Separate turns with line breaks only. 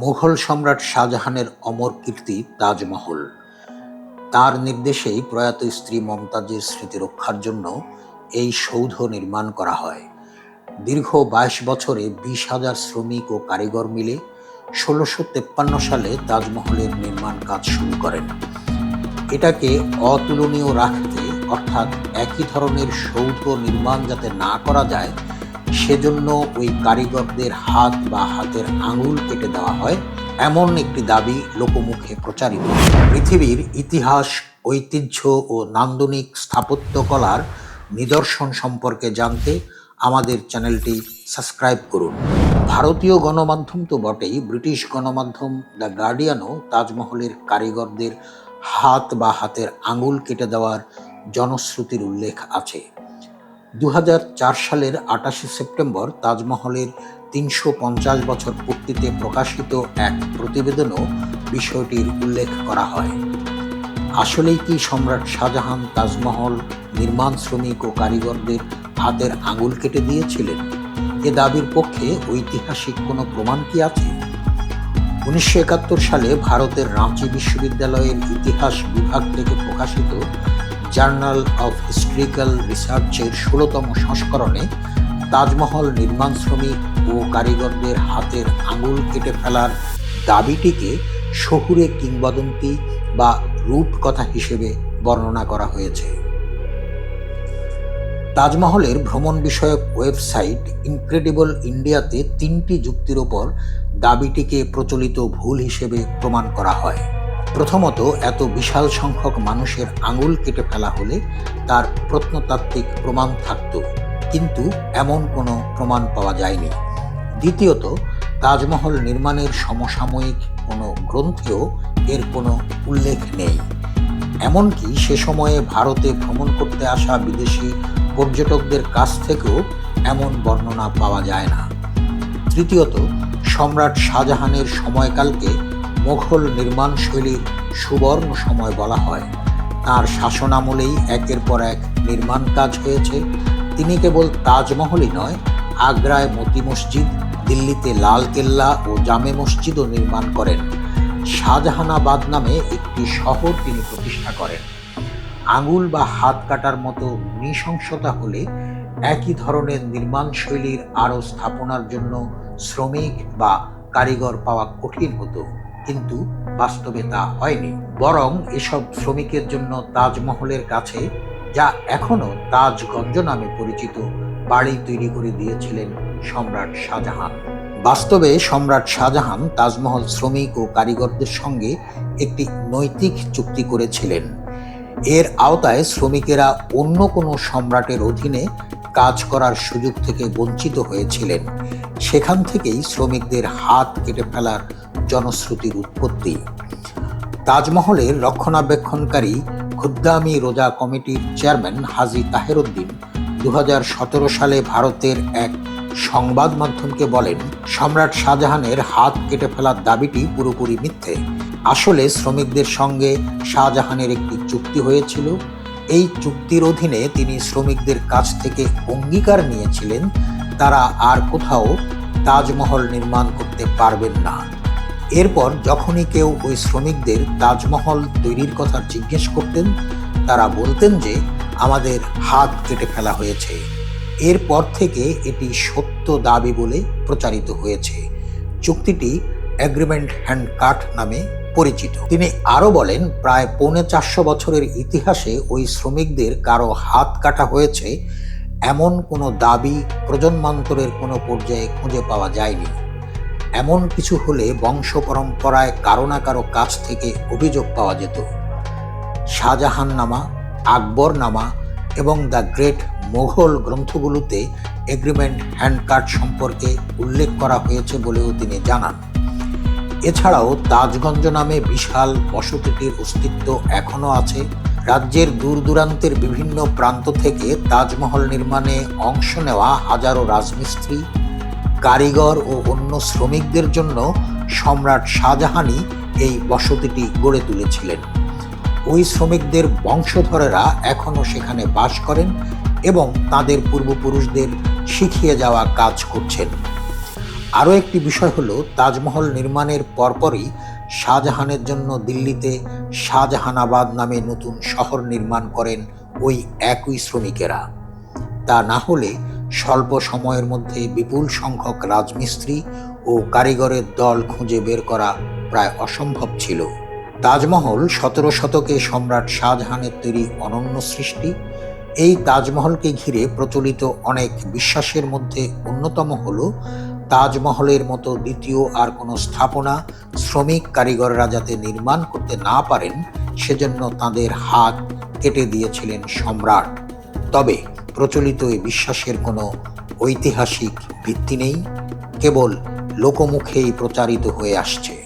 মুঘল সম্রাট শাহজাহানের অমর কীর্তি তাজমহল। তার নির্দেশেই প্রয়াত স্ত্রী মমতাজের স্মৃতি রক্ষার জন্য এই সৌধ নির্মাণ করা হয়। দীর্ঘ বাইশ বছরে বিশ হাজার শ্রমিক ও কারিগর মিলে ষোলোশো তেপ্পান্ন সালে তাজমহলের নির্মাণ কাজ শুরু করেন। এটাকে অতুলনীয় রাখতে অর্থাৎ একই ধরনের সৌধ নির্মাণ যাতে না করা যায় সেজন্য ওই কারিগরদের হাত বা হাতের আঙুল কেটে দেওয়া হয়, এমন একটি দাবি লোকমুখে প্রচারিত। পৃথিবীর ইতিহাস, ঐতিহ্য ও নান্দনিক স্থাপত্যকলার নিদর্শন সম্পর্কে জানতে আমাদের চ্যানেলটি সাবস্ক্রাইব করুন। ভারতীয় গণমাধ্যম তো বটেই, ব্রিটিশ গণমাধ্যম দ্য গার্ডিয়ানও তাজমহলের কারিগরদের হাত বা হাতের আঙুল কেটে দেওয়ার জনশ্রুতির উল্লেখ আছে। দু হাজার চার সালের আটাশে সেপ্টেম্বর তাজমহলের তিনশো পঞ্চাশ বছর পূর্তিতে প্রকাশিত এক প্রতিবেদনও বিষয়টির উল্লেখ করা হয়। আসলেই কি সম্রাট শাহজাহান তাজমহল নির্মাণ শ্রমিক ও কারিগরদের হাতের আঙুল কেটে দিয়েছিলেন? এ দাবির পক্ষে ঐতিহাসিক কোনো প্রমাণ কি আছে? উনিশশো একাত্তর সালে ভারতের রাঁচি বিশ্ববিদ্যালয়ের ইতিহাস বিভাগ থেকে প্রকাশিত জার্নাল অফ হিস্ট্রিক্যাল রিসার্চের ষোলোতম সংস্করণে তাজমহল নির্মাণ শ্রমিক ও কারিগরদের হাতের আঙুল কেটে ফেলার দাবিটিকে শহুরে কিংবদন্তি বা রূপকথা হিসেবে বর্ণনা করা হয়েছে। তাজমহলের ভ্রমণ বিষয়ক ওয়েবসাইট ইনক্রেডিবল ইন্ডিয়াতে তিনটি যুক্তির ওপর দাবিটিকে প্রচলিত ভুল হিসেবে প্রমাণ করা হয়। প্রথমত এত বিশাল সংখ্যক মানুষের আঙুল কেটে ফেলা হলে তার প্রত্নতাত্ত্বিক প্রমাণ থাকত, কিন্তু এমন কোনো প্রমাণ পাওয়া যায়নি। দ্বিতীয়ত, তাজমহল নির্মাণের সমসাময়িক কোনো গ্রন্থেও এর কোনো উল্লেখ নেই। এমনকি সে সময়ে ভারতে ভ্রমণ করতে আসা বিদেশি পর্যটকদের কাছ থেকেও এমন বর্ণনা পাওয়া যায় না। তৃতীয়ত, সম্রাট শাহজাহানের সময়কালকে মোঘল নির্মাণ শৈলীর সুবর্ণ সময় বলা হয়। তার শাসনামলেই একের পর এক নির্মাণ কাজ হয়েছে। তিনি কেবল তাজমহলই নয়, আগ্রায় মতি মসজিদ, দিল্লিতে লাল কেল্লা ও জামে মসজিদও নির্মাণ করেন। শাহজাহানাবাদ নামে একটি শহর তিনি প্রতিষ্ঠা করেন। আঙুল বা হাত কাটার মতো নৃশংসতা হলে একই ধরনের নির্মাণ শৈলীর আরও স্থাপনার জন্য শ্রমিক বা কারিগর পাওয়া কঠিন হতো। কিন্তু বাস্তবে তা হয়নি। বরং এসব শ্রমিকের জন্য তাজমহলের কাছে, যা এখনও তাজগঞ্জ নামে পরিচিত, বাড়ি তৈরি করে দিয়েছিলেন সম্রাট শাহজাহান। বাস্তবে সম্রাট শাহজাহান তাজমহল শ্রমিক ও কারিগরদের সঙ্গে একটি নৈতিক চুক্তি করেছিলেন। এর আওতায় শ্রমিকেরা অন্য কোনো সম্রাটের অধীনে কাজ করার সুযোগ থেকে বঞ্চিত হয়েছিলেন। সেখান থেকেই শ্রমিকদের হাত কেটে ফেলার জনশ্রুতির উৎপত্তি। তাজমহলের রক্ষণাবেক্ষণকারী খুদ্দামি রোজা কমিটির চেয়ারম্যান হাজি তাহেরুদ্দিন দু সালে ভারতের এক সংবাদ মাধ্যমকে বলেন, সম্রাট শাহজাহানের হাত কেটে ফেলার দাবিটি পুরোপুরি মিথ্যে। আসলে শ্রমিকদের সঙ্গে শাহজাহানের একটি চুক্তি হয়েছিল। এই চুক্তির অধীনে তিনি শ্রমিকদের কাছ থেকে অঙ্গীকার নিয়েছিলেন, তারা আর কোথাও তাজমহল নির্মাণ করতে পারবেন না। এরপর যখনই কেউ ওই শ্রমিকদের তাজমহল তৈরির কথা জিজ্ঞেস করতেন, তারা বলতেন যে, আমাদের হাত কেটে ফেলা হয়েছে। এরপর থেকে এটি সত্য দাবি বলে প্রচারিত হয়েছে। চুক্তিটি অ্যাগ্রিমেন্ট হ্যান্ড কাট নামে পরিচিত। তিনি আরও বলেন, প্রায় পৌনে চারশো বছরের ইতিহাসে ওই শ্রমিকদের কারও হাত কাটা হয়েছে, এমন কোনো দাবি প্রজন্মান্তরের কোনো পর্যায়ে খুঁজে পাওয়া যায়নি। এমন কিছু হলে বংশ পরম্পরায় কারও না কারও কাছ থেকে অভিযোগ পাওয়া যেত। শাহজাহান নামা আকবর নামা এবং দ্য গ্রেট মোঘল গ্রন্থগুলোতে এগ্রিমেন্ট হ্যান্ড কার্ড সম্পর্কে উল্লেখ করা হয়েছে বলেও তিনি জানান। এছাড়াও তাজগঞ্জ নামে বিশাল বসতিটির অস্তিত্ব এখনও আছে। রাজ্যের দূর দূরান্তের বিভিন্ন প্রান্ত থেকে তাজমহল নির্মাণে অংশ নেওয়া হাজারো রাজমিস্ত্রি কারিগর ও অন্য শ্রমিকদের জন্য সম্রাট শাহজাহানই এই বসতিটি গড়ে তুলেছিলেন। ওই শ্রমিকদের বংশধরেরা এখনও সেখানে বাস করেন এবং তাদের পূর্বপুরুষদের শিখিয়ে যাওয়া কাজ করছেন। আরও একটি বিষয় হলো, তাজমহল নির্মাণের পরপরই শাহজাহানের জন্য দিল্লিতে শাহজাহানাবাদ নামে নতুন শহর নির্মাণ করেন ওই একই শ্রমিকেরা। তা না হলে স্বল্প সময়ের মধ্যে বিপুল সংখ্যক রাজমিস্ত্রি ও কারিগরের দল খুঁজে বের করা প্রায় অসম্ভব ছিল। তাজমহল সতেরো শতকে সম্রাট শাহজাহানের তৈরি অনন্য সৃষ্টি। এই তাজমহলকে ঘিরে প্রচলিত অনেক বিশ্বাসের মধ্যে অন্যতম হল তাজমহলের মতো দ্বিতীয় আর কোনো স্থাপনা শ্রমিক কারিগররা যাতে নির্মাণ করতে না পারেন, সেজন্য তাদের হাত কেটে দিয়েছিলেন সম্রাট। তবে প্রচলিত এই বিশ্বাসের কোনো ঐতিহাসিক ভিত্তি নেই। কেবল লোকমুখেই প্রচারিত হয়ে আসছে।